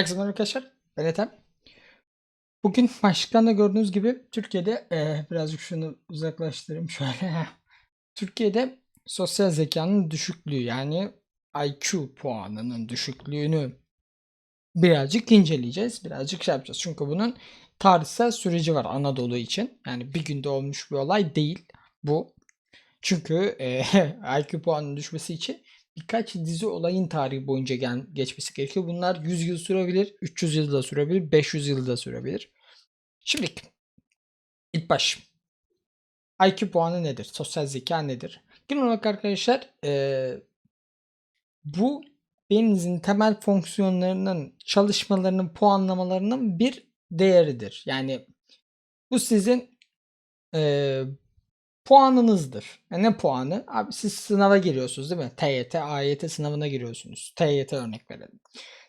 Herkese merhaba arkadaşlar. Ben Ethem. Bugün başlıktan da gördüğünüz gibi Türkiye'de eee, birazcık şunu uzaklaştırayım şöyle. Türkiye'de sosyal zekanın düşüklüğü yani IQ puanının düşüklüğünü birazcık inceleyeceğiz. Birazcık şey yapacağız. Çünkü bunun tarihsel süreci var Anadolu için. Yani bir günde olmuş bir olay değil bu. Çünkü eee, IQ puanının düşmesi için birkaç dizi olayın tarihi boyunca gel- geçmesi gerekiyor. Bunlar 100 yıl sürebilir, 300 yıl da sürebilir, 500 yıl da sürebilir. Şimdi ilk baş. IQ puanı nedir? Sosyal zeka nedir? Genel olarak arkadaşlar eee, bu beyninizin temel fonksiyonlarının çalışmalarının puanlamalarının bir değeridir. Yani bu sizin eee, puanınızdır. Yani ne puanı? Abi siz sınava giriyorsunuz değil mi? TYT, AYT sınavına giriyorsunuz. TYT örnek verelim.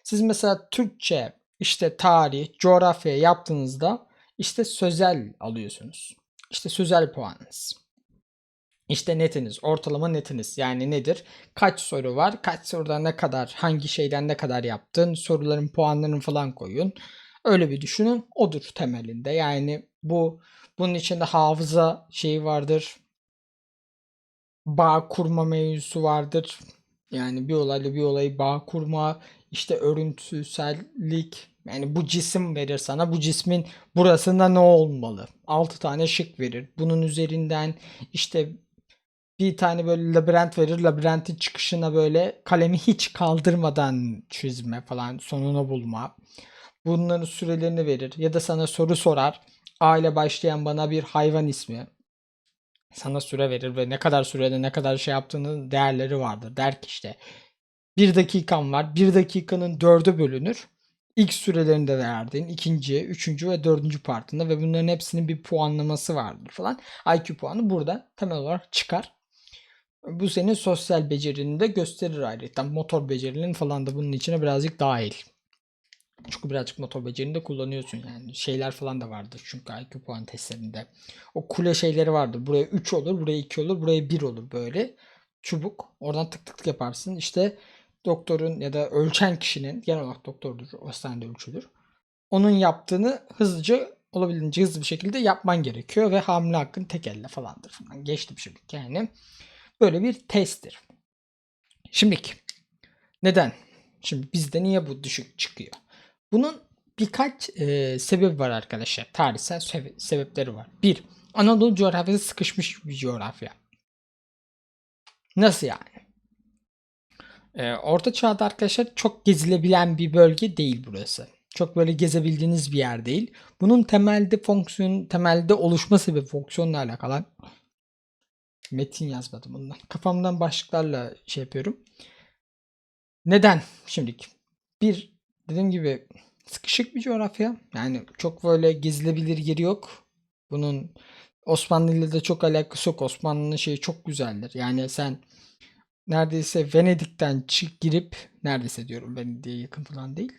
Siz mesela Türkçe, işte tarih, coğrafya yaptığınızda işte sözel alıyorsunuz. İşte sözel puanınız. İşte netiniz, ortalama netiniz. Yani nedir? Kaç soru var? Kaç soruda ne kadar, hangi şeyden ne kadar yaptın? Soruların puanlarını falan koyun. Öyle bir düşünün. Odur temelinde. Yani bu bunun içinde hafıza şeyi vardır. Bağ kurma mevzusu vardır. Yani bir olayla bir olayı bağ kurma, işte örüntüsellik. Yani bu cisim verir sana. Bu cismin burasında ne olmalı? 6 tane şık verir. Bunun üzerinden işte bir tane böyle labirent verir. Labirentin çıkışına böyle kalemi hiç kaldırmadan çizme falan sonunu bulma. Bunların sürelerini verir. Ya da sana soru sorar. A ile başlayan bana bir hayvan ismi. Sana süre verir ve ne kadar sürede ne kadar şey yaptığının değerleri vardır. Der ki işte bir dakikan var. Bir dakikanın dördü bölünür. İlk sürelerinde verdiğin ikinci, üçüncü ve dördüncü partında ve bunların hepsinin bir puanlaması vardır falan. IQ puanı burada temel olarak çıkar. Bu senin sosyal becerini de gösterir ayrıca. Motor becerinin falan da bunun içine birazcık dahil. Çünkü birazcık motor becerini de kullanıyorsun yani. Şeyler falan da vardır çünkü IQ puan testlerinde. O kule şeyleri vardır. Buraya 3 olur, buraya 2 olur, buraya 1 olur böyle. Çubuk. Oradan tık tık yaparsın. İşte doktorun ya da ölçen kişinin genel olarak doktordur, hastanede ölçülür. Onun yaptığını hızlıca olabildiğince hızlı bir şekilde yapman gerekiyor ve hamle hakkın tek elle falandır falan. Geçti bir şey yani. Böyle bir testtir. Şimdiki neden? Şimdi bizde niye bu düşük çıkıyor? Bunun birkaç e, sebebi var arkadaşlar. Tarihsel sebe- sebepleri var. Bir, Anadolu coğrafyası sıkışmış bir coğrafya. Nasıl yani? E, Orta Çağ'da arkadaşlar çok gezilebilen bir bölge değil burası. Çok böyle gezebildiğiniz bir yer değil. Bunun temelde fonksiyon, temelde oluşma sebebi fonksiyonla alakalı. Metin yazmadım bundan. Kafamdan başlıklarla şey yapıyorum. Neden? Şimdilik. Bir, dediğim gibi sıkışık bir coğrafya. Yani çok böyle gezilebilir yeri yok. Bunun Osmanlı ile de çok alakası yok. Osmanlı'nın şeyi çok güzeldir. Yani sen neredeyse Venedik'ten çık girip neredeyse diyorum Venedik'e yakın falan değil.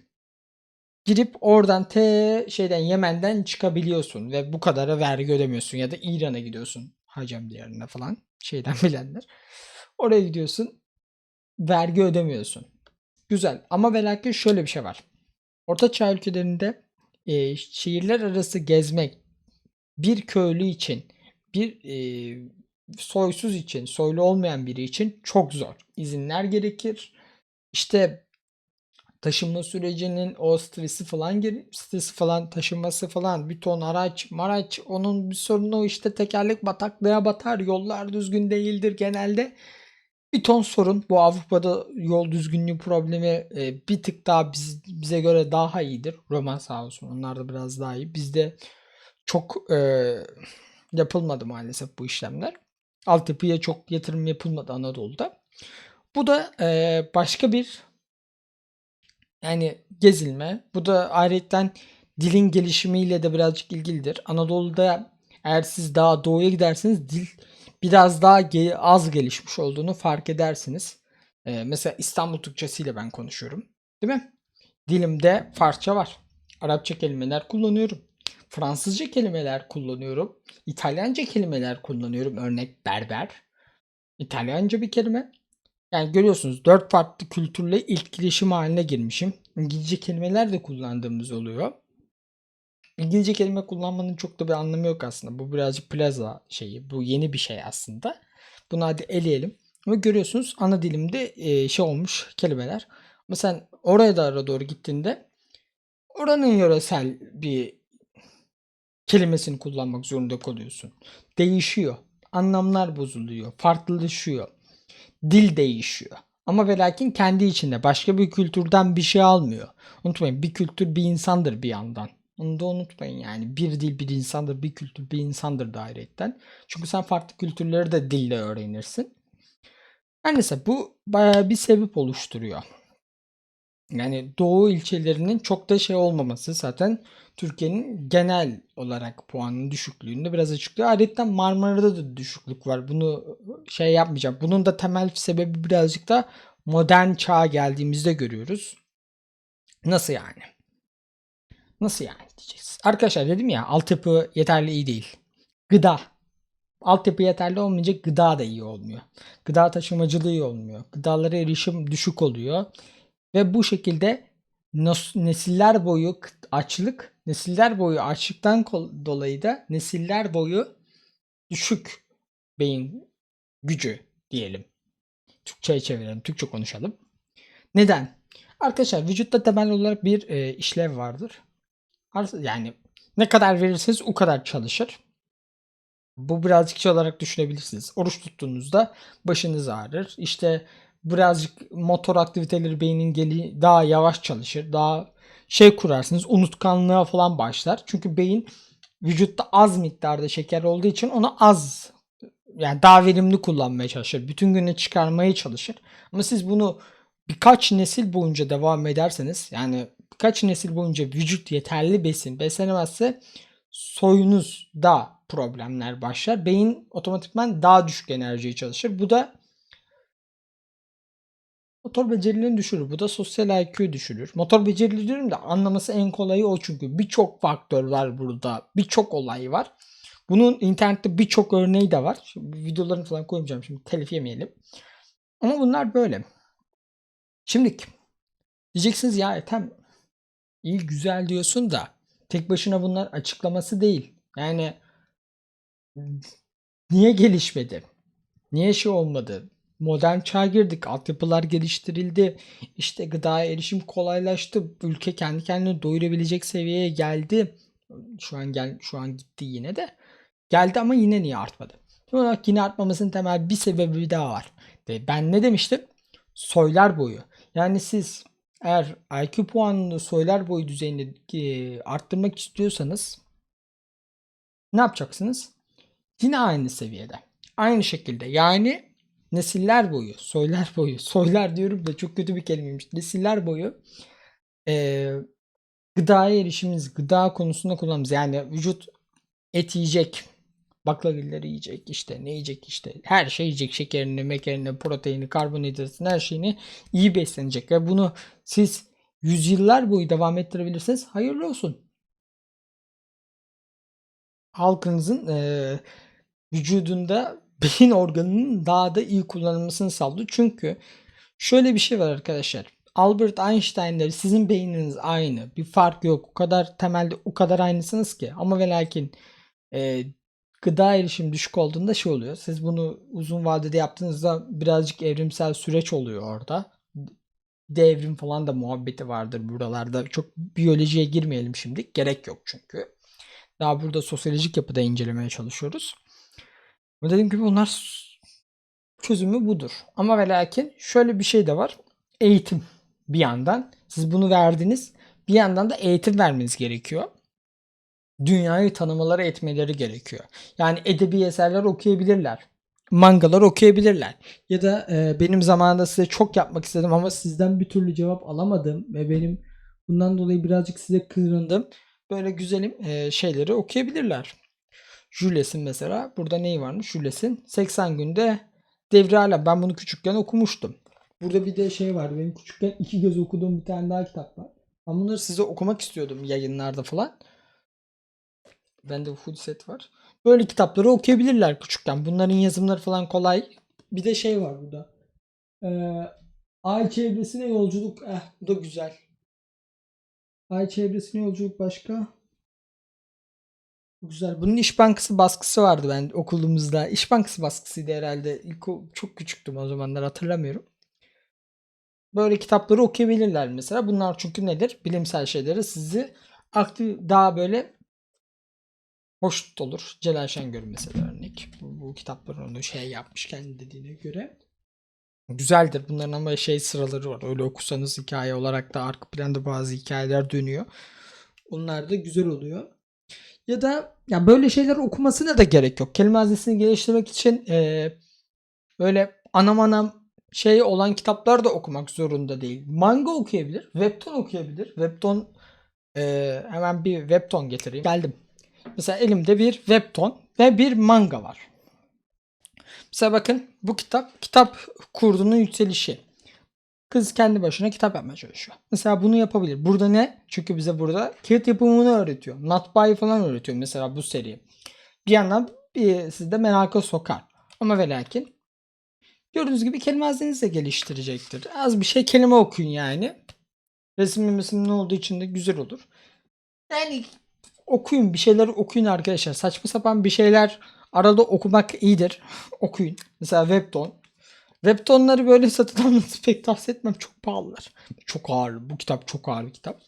Girip oradan te şeyden Yemen'den çıkabiliyorsun ve bu kadara vergi ödemiyorsun ya da İran'a gidiyorsun hacem diyarına falan şeyden bilenler. Oraya gidiyorsun vergi ödemiyorsun. Güzel ama ve lakin şöyle bir şey var. Orta Çağ ülkelerinde e, şehirler arası gezmek bir köylü için, bir e, soysuz için, soylu olmayan biri için çok zor. İzinler gerekir. İşte taşınma sürecinin o stresi falan stresi falan taşınması falan bir ton araç maraç onun bir sorunu işte tekerlek bataklığa batar yollar düzgün değildir genelde bir ton sorun. Bu Avrupa'da yol düzgünlüğü problemi e, bir tık daha biz, bize göre daha iyidir. Roman sağ olsun. Onlar da biraz daha iyi. Bizde çok e, yapılmadı maalesef bu işlemler. Altyapıya çok yatırım yapılmadı Anadolu'da. Bu da e, başka bir yani gezilme. Bu da ayrıca dilin gelişimiyle de birazcık ilgilidir. Anadolu'da eğer siz daha doğuya giderseniz dil biraz daha ge- az gelişmiş olduğunu fark edersiniz. Ee, mesela İstanbul Türkçesiyle ben konuşuyorum. Değil mi? Dilimde Farsça var. Arapça kelimeler kullanıyorum. Fransızca kelimeler kullanıyorum. İtalyanca kelimeler kullanıyorum. Örnek berber. İtalyanca bir kelime. Yani görüyorsunuz dört farklı kültürle etkileşim haline girmişim. İngilizce kelimeler de kullandığımız oluyor. İngilizce kelime kullanmanın çok da bir anlamı yok aslında. Bu birazcık plaza şeyi. Bu yeni bir şey aslında. Bunu hadi eleyelim. Ama görüyorsunuz ana dilimde e, şey olmuş kelimeler. Ama sen oraya da doğru gittiğinde oranın yöresel bir kelimesini kullanmak zorunda kalıyorsun. Değişiyor. Anlamlar bozuluyor. Farklılaşıyor. Dil değişiyor. Ama ve lakin kendi içinde başka bir kültürden bir şey almıyor. Unutmayın bir kültür bir insandır bir yandan. Onu da unutmayın yani. Bir dil bir insandır, bir kültür bir insandır dairetten. Çünkü sen farklı kültürleri de dille öğrenirsin. Her neyse bu bayağı bir sebep oluşturuyor. Yani doğu ilçelerinin çok da şey olmaması zaten Türkiye'nin genel olarak puanın düşüklüğünde biraz açıklıyor. Ayrıca Marmara'da da düşüklük var. Bunu şey yapmayacağım. Bunun da temel sebebi birazcık da modern çağa geldiğimizde görüyoruz. Nasıl yani? Nasıl yani diyeceğiz. Arkadaşlar dedim ya altyapı yeterli iyi değil. Gıda. Altyapı yeterli olmayınca gıda da iyi olmuyor. Gıda taşımacılığı iyi olmuyor. Gıdalara erişim düşük oluyor. Ve bu şekilde nesiller boyu açlık, nesiller boyu açlıktan dolayı da nesiller boyu düşük beyin gücü diyelim. Türkçe'ye çevirelim, Türkçe konuşalım. Neden? Arkadaşlar vücutta temel olarak bir e, işlev vardır. Yani ne kadar verirseniz o kadar çalışır. Bu birazcık şey olarak düşünebilirsiniz. Oruç tuttuğunuzda başınız ağrır. İşte birazcık motor aktiviteleri beynin geli daha yavaş çalışır. Daha şey kurarsınız. Unutkanlığa falan başlar. Çünkü beyin vücutta az miktarda şeker olduğu için onu az yani daha verimli kullanmaya çalışır. Bütün günü çıkarmaya çalışır. Ama siz bunu birkaç nesil boyunca devam ederseniz yani birkaç nesil boyunca vücut yeterli besin beslenemezse soyunuzda problemler başlar. Beyin otomatikman daha düşük enerjiye çalışır. Bu da motor becerilerini düşürür. Bu da sosyal IQ düşürür. Motor becerileri diyorum da anlaması en kolayı o çünkü. Birçok faktör var burada. Birçok olay var. Bunun internette birçok örneği de var. Şimdi videolarını falan koymayacağım şimdi telif yemeyelim. Ama bunlar böyle. Şimdi diyeceksiniz ya Ethem iyi güzel diyorsun da tek başına bunlar açıklaması değil. Yani niye gelişmedi? Niye şey olmadı? Modern çağa girdik. Altyapılar geliştirildi. İşte gıdaya erişim kolaylaştı. Ülke kendi kendine doyurabilecek seviyeye geldi. Şu an gel şu an gitti yine de. Geldi ama yine niye artmadı? Şimdi olarak yine artmamasının temel bir sebebi daha var. Ben ne demiştim? Soylar boyu. Yani siz eğer IQ puanını soylar boyu düzeyinde e, arttırmak istiyorsanız ne yapacaksınız? Yine aynı seviyede. Aynı şekilde. Yani nesiller boyu, soylar boyu, soylar diyorum da çok kötü bir kelimeymiş. Nesiller boyu e, gıdaya erişimimiz, gıda konusunda kullanmamız. Yani vücut et yiyecek, baklagilleri yiyecek, işte ne yiyecek işte her şey yiyecek. Şekerini, mekerini, proteini, karbonhidratını her şeyini iyi beslenecek. Ve bunu siz yüzyıllar boyu devam ettirebilirsiniz. Hayırlı olsun. Halkınızın e, vücudunda beyin organının daha da iyi kullanılmasını sağlıyor. Çünkü şöyle bir şey var arkadaşlar. Albert Einstein'ler sizin beyniniz aynı. Bir fark yok. O kadar temelde o kadar aynısınız ki. Ama ve lakin e, gıda erişim düşük olduğunda şey oluyor. Siz bunu uzun vadede yaptığınızda birazcık evrimsel süreç oluyor orada. Devrim falan da muhabbeti vardır buralarda. Çok biyolojiye girmeyelim şimdi. Gerek yok çünkü. Daha burada sosyolojik yapıda incelemeye çalışıyoruz. Dediğim gibi bunlar çözümü budur. Ama ve lakin şöyle bir şey de var. Eğitim bir yandan. Siz bunu verdiniz. Bir yandan da eğitim vermeniz gerekiyor. Dünyayı tanımaları etmeleri gerekiyor. Yani edebi eserler okuyabilirler. Mangalar okuyabilirler. Ya da e, benim zamanında size çok yapmak istedim ama sizden bir türlü cevap alamadım ve benim bundan dolayı birazcık size kırındım. Böyle güzelim e, şeyleri okuyabilirler. Jules'in mesela burada neyi varmış? Jules'in 80 günde devri alem. Ben bunu küçükken okumuştum. Burada bir de şey var. Benim küçükken iki göz okuduğum bir tane daha kitap var. Ben bunları size okumak istiyordum yayınlarda falan. Bende full set var. Böyle kitapları okuyabilirler küçükken. Bunların yazımları falan kolay. Bir de şey var burada. Ee, ay çevresine yolculuk. Eh, bu da güzel. Ay çevresine yolculuk başka. Güzel. Bunun İş Bankası baskısı vardı ben okulumuzda. İş Bankası baskısıydı herhalde. İlk çok küçüktüm o zamanlar hatırlamıyorum. Böyle kitapları okuyabilirler mesela. Bunlar çünkü nedir? Bilimsel şeyleri sizi aktif daha böyle hoş olur. Celal Şengör mesela örnek. Bu, bu kitapları onu şey yapmış kendi dediğine göre. Güzeldir. Bunların ama şey sıraları var. Öyle okusanız hikaye olarak da arka planda bazı hikayeler dönüyor. Onlar da güzel oluyor. Ya da ya böyle şeyler okumasına da gerek yok. Kelime hazinesini geliştirmek için eee, böyle anam anam şey olan kitaplar da okumak zorunda değil. Manga okuyabilir. Webtoon okuyabilir. Webtoon eee, hemen bir webtoon getireyim. Geldim. Mesela elimde bir webtoon ve bir manga var. Mesela bakın bu kitap kitap kurdunun yükselişi. Kız kendi başına kitap yapmaya çalışıyor. Mesela bunu yapabilir. Burada ne? Çünkü bize burada kağıt yapımını öğretiyor. Matbaayı falan öğretiyor mesela bu seri. Bir yandan bir, sizi de meraka sokar. Ama ve lakin gördüğünüz gibi kelime hazinenizi de geliştirecektir. Az bir şey kelime okuyun yani. Resimli mesimli olduğu için de güzel olur. Yani okuyun bir şeyler okuyun arkadaşlar. Saçma sapan bir şeyler arada okumak iyidir. okuyun. Mesela Webtoon. Webtoonları böyle satın almanızı pek tavsiye etmem. Çok pahalılar. Çok ağır. Bu kitap çok ağır bir kitap.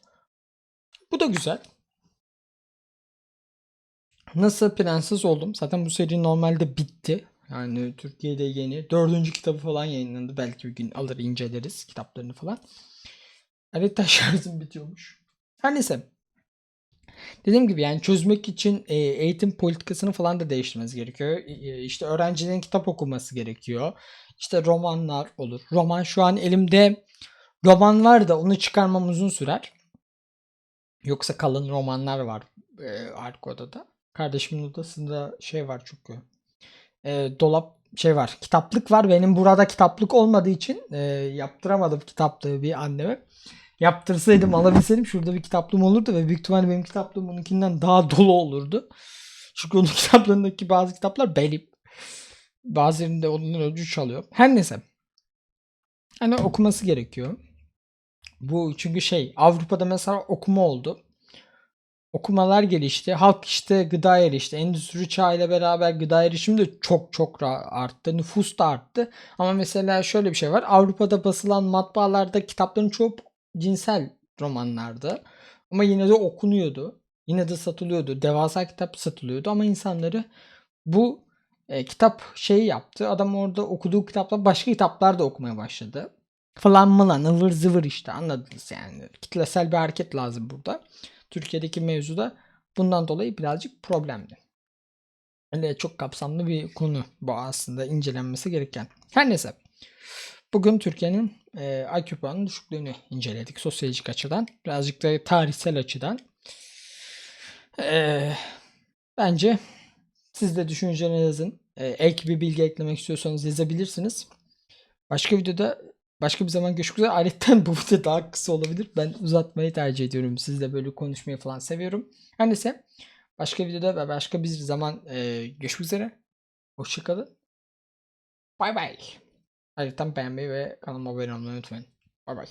Bu da güzel. Nasıl prenses oldum? Zaten bu seri normalde bitti. Yani Türkiye'de yeni. Dördüncü kitabı falan yayınlandı. Belki bir gün alır inceleriz kitaplarını falan. Harita şarjım bitiyormuş. Her neyse. Dediğim gibi yani çözmek için e, eğitim politikasını falan da değiştirmeniz gerekiyor. E, İşte öğrencilerin kitap okuması gerekiyor. İşte romanlar olur. Roman şu an elimde roman var da onu çıkarmam uzun sürer. Yoksa kalın romanlar var e, arka odada. Kardeşimin odasında şey var çünkü. E, dolap şey var. Kitaplık var. Benim burada kitaplık olmadığı için e, yaptıramadım kitaplığı bir anneme. Yaptırsaydım alabilseydim şurada bir kitaplığım olurdu ve büyük ihtimalle benim kitaplığım onunkinden daha dolu olurdu. Çünkü onun kitaplarındaki bazı kitaplar benim. Bazılarında ondan ödünç çalıyor. Her neyse. Hani okuması gerekiyor. Bu çünkü şey Avrupa'da mesela okuma oldu. Okumalar gelişti. Halk işte gıda erişti. Endüstri çağıyla beraber gıda erişimi de çok çok arttı. Nüfus da arttı. Ama mesela şöyle bir şey var. Avrupa'da basılan matbaalarda kitapların çoğu cinsel romanlardı. Ama yine de okunuyordu. Yine de satılıyordu. Devasa kitap satılıyordu ama insanları bu e, kitap şeyi yaptı. Adam orada okuduğu kitapla başka kitaplar da okumaya başladı. Falan mılan ıvır zıvır işte anladınız yani. Kitlesel bir hareket lazım burada. Türkiye'deki mevzuda bundan dolayı birazcık problemli. Öyle çok kapsamlı bir konu bu aslında incelenmesi gereken. Her neyse. Bugün Türkiye'nin e, IQ puanının düşüklüğünü inceledik sosyolojik açıdan. Birazcık da tarihsel açıdan. E, bence siz de düşüncelerinizin e, ek bir bilgi eklemek istiyorsanız yazabilirsiniz. Başka videoda başka bir zaman görüşmek üzere. Ayrıca bu video daha kısa olabilir. Ben uzatmayı tercih ediyorum. Sizle böyle konuşmayı falan seviyorum. Her neyse başka videoda ve başka bir zaman e, görüşmek üzere. Hoşçakalın. Bay bay. Ayrıca beğenmeyi ve kanalıma abone olmayı unutmayın. Bay bay.